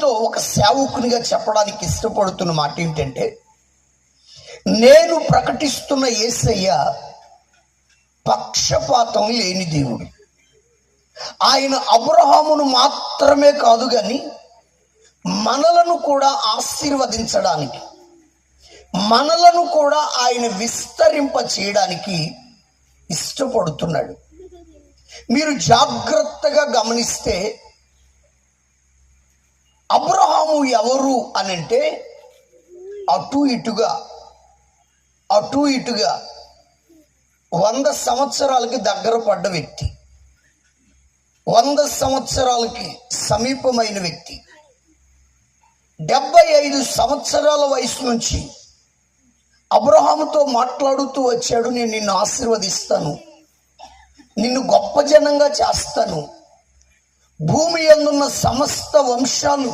తో ఒక సేవకునిగా చెప్పడానికి ఇష్టపడుతున్న మాట ఏంటంటే నేను ప్రకటిస్తున్న యేసయ్య పక్షపాతం లేని దేవుడు. ఆయన అబ్రహామును మాత్రమే కాదు కానీ మనలను కూడా ఆశీర్వదించడానికి మనలను కూడా ఆయన విస్తరింప చేయడానికి ఇష్టపడుతున్నాడు. మీరు జాగ్రత్తగా గమనిస్తే అబ్రహాము ఎవరు అని అంటే అటు ఇటుగా అటు ఇటుగా వంద సంవత్సరాలకి దగ్గర పడ్డ వ్యక్తి వంద సంవత్సరాలకి సమీపమైన వ్యక్తి డెబ్బై ఐదు సంవత్సరాల వయసు నుంచి అబ్రహాముతో మాట్లాడుతూ వచ్చాడు నేను నిన్ను ఆశీర్వదిస్తాను నిన్ను గొప్ప జనంగా చేస్తాను భూమి అందున్న సమస్త వంశాలు